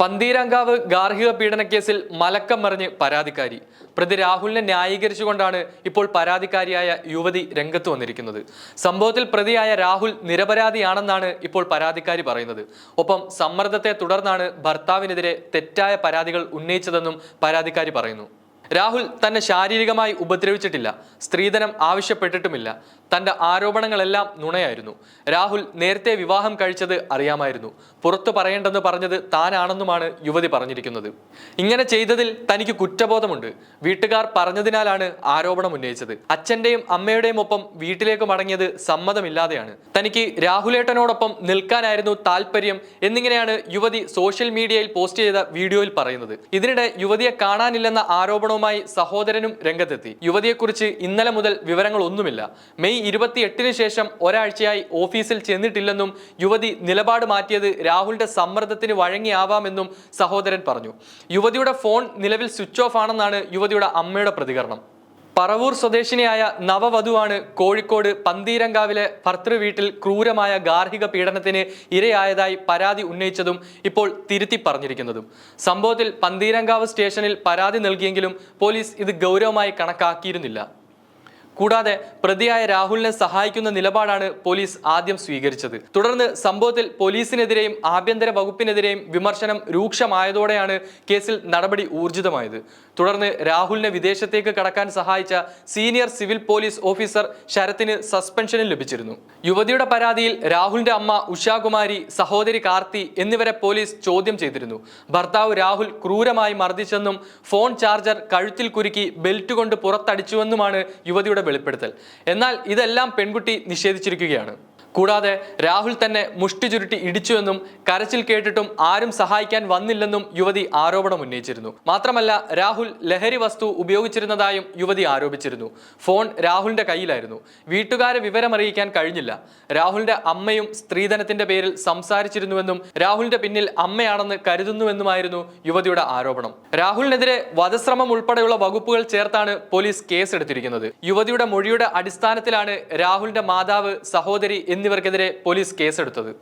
പന്തീരാങ്കാവ് ഗാർഹിക പീഡനക്കേസിൽ മലക്കം മറിഞ്ഞ് പരാതിക്കാരി. പ്രതി രാഹുലിനെ ന്യായീകരിച്ചുകൊണ്ടാണ് ഇപ്പോൾ പരാതിക്കാരിയായ യുവതി രംഗത്ത് വന്നിരിക്കുന്നത്. സംഭവത്തിൽ പ്രതിയായ രാഹുൽ നിരപരാധിയാണെന്നാണ് ഇപ്പോൾ പരാതിക്കാരി പറയുന്നത്. ഒപ്പം സമ്മർദ്ദത്തെ തുടർന്നാണ് ഭർത്താവിനെതിരെ തെറ്റായ പരാതികൾ ഉന്നയിച്ചതെന്നും പരാതിക്കാരി പറയുന്നു. രാഹുൽ തന്നെ ശാരീരികമായി ഉപദ്രവിച്ചിട്ടില്ല. സ്ത്രീധനം ആവശ്യപ്പെട്ടിട്ടുമില്ല. തന്റെ ആരോപണങ്ങളെല്ലാം നുണയായിരുന്നു. രാഹുൽ നേരത്തെ വിവാഹം കഴിച്ചത് അറിയാമായിരുന്നു. പുറത്തു പറയേണ്ടെന്ന് പറഞ്ഞത് താനാണെന്നുമാണ് യുവതി പറഞ്ഞിരിക്കുന്നത്. ഇങ്ങനെ ചെയ്തതിൽ തനിക്ക് കുറ്റബോധമുണ്ട്. വീട്ടുകാർ പറഞ്ഞതിനാലാണ് ആരോപണം ഉന്നയിച്ചത്. അച്ഛന്റെയും അമ്മയുടെയും ഒപ്പം വീട്ടിലേക്ക് മടങ്ങിയത് സമ്മതമില്ലാതെയാണ്. തനിക്ക് രാഹുലേട്ടനോടൊപ്പം നിൽക്കാനായിരുന്നു താല്പര്യം എന്നിങ്ങനെയാണ് യുവതി സോഷ്യൽ മീഡിയയിൽ പോസ്റ്റ് ചെയ്ത വീഡിയോയിൽ പറയുന്നത്. ഇതിനിടെ യുവതിയെ കാണാനില്ലെന്ന ആരോപണവുമായി സഹോദരനും രംഗത്തെത്തി. യുവതിയെക്കുറിച്ച് ഇന്നലെ മുതൽ വിവരങ്ങളൊന്നുമില്ല. മെയ് ഇരുപത്തി എട്ടിന് ശേഷം ഒരാഴ്ചയായി ഓഫീസിൽ ചെന്നിട്ടില്ലെന്നും യുവതി നിലപാട് മാറ്റിയത് രാഹുലിന്റെ സമ്മർദ്ദത്തിന് വഴങ്ങിയാവാമെന്നും സഹോദരൻ പറഞ്ഞു. യുവതിയുടെ ഫോൺ നിലവിൽ സ്വിച്ച് ഓഫ് ആണെന്നാണ് യുവതിയുടെ അമ്മയുടെ പ്രതികരണം. പറവൂർ സ്വദേശിനിയായ നവവധുവാണ് കോഴിക്കോട് പന്തീരങ്കാവിലെ ഭർത്തൃ വീട്ടിൽ ക്രൂരമായ ഗാർഹിക പീഡനത്തിന് ഇരയായതായി പരാതി ഉന്നയിച്ചതും ഇപ്പോൾ തിരുത്തി പറഞ്ഞിരിക്കുന്നതും. സംഭവത്തിൽ പന്തീരങ്കാവ് സ്റ്റേഷനിൽ പരാതി നൽകിയെങ്കിലും പോലീസ് ഇത് ഗൗരവമായി കണക്കാക്കിയിരുന്നില്ല. കൂടാതെ പ്രതിയായ രാഹുലിനെ സഹായിക്കുന്ന നിലപാടാണ് പോലീസ് ആദ്യം സ്വീകരിച്ചത്. തുടർന്ന് സംഭവത്തിൽ പോലീസിനെതിരെയും ആഭ്യന്തര വകുപ്പിനെതിരെയും വിമർശനം രൂക്ഷമായതോടെയാണ് കേസിൽ നടപടി ഊർജിതമായത്. തുടർന്ന് രാഹുലിനെ വിദേശത്തേക്ക് കടക്കാൻ സഹായിച്ച സീനിയർ സിവിൽ പോലീസ് ഓഫീസർ ശരത്തിന് സസ്പെൻഷനും ലഭിച്ചിരുന്നു. യുവതിയുടെ പരാതിയിൽ രാഹുലിന്റെ അമ്മ ഉഷാകുമാരി സഹോദരി കാർത്തി എന്നിവരെ പോലീസ് ചോദ്യം ചെയ്തിരുന്നു. ഭർത്താവ് രാഹുൽ ക്രൂരമായി മർദ്ദിച്ചെന്നും ഫോൺ ചാർജർ കഴുത്തിൽ കുരുക്കി ബെൽറ്റ് കൊണ്ട് പുറത്തടിച്ചുവെന്നുമാണ് യുവതിയുടെ വെളിപ്പെടുത്തൽ. എന്നാൽ ഇതെല്ലാം പെൺകുട്ടി നിഷേധിച്ചിരിക്കുകയാണ്. കൂടാതെ രാഹുൽ തന്നെ മുഷ്ടി ചുരുട്ടി ഇടിച്ചുവെന്നും കരച്ചിൽ കേട്ടിട്ടും ആരും സഹായിക്കാൻ വന്നില്ലെന്നും യുവതി ആരോപണം ഉന്നയിച്ചിരുന്നു. മാത്രമല്ല രാഹുൽ ലഹരി വസ്തു ഉപയോഗിച്ചിരുന്നതായും യുവതി ആരോപിച്ചിരുന്നു. ഫോൺ രാഹുലിന്റെ കയ്യിലായിരുന്നു. വീട്ടുകാരെ വിവരമറിയിക്കാൻ കഴിഞ്ഞില്ല. രാഹുലിന്റെ അമ്മയും സ്ത്രീധനത്തിന്റെ പേരിൽ സംസാരിച്ചിരുന്നുവെന്നും രാഹുലിന്റെ പിന്നിൽ അമ്മയാണെന്ന് കരുതുന്നുവെന്നുമായിരുന്നു യുവതിയുടെ ആരോപണം. രാഹുലിനെതിരെ വധശ്രമം ഉൾപ്പെടെയുള്ള വകുപ്പുകൾ ചേർത്താണ് പോലീസ് കേസെടുത്തിരിക്കുന്നത്. യുവതിയുടെ മൊഴിയുടെ അടിസ്ഥാനത്തിലാണ് രാഹുലിന്റെ മാതാവ് സഹോദരി എന്നിവർക്കെതിരെ പോലീസ് കേസെടുത്തത്.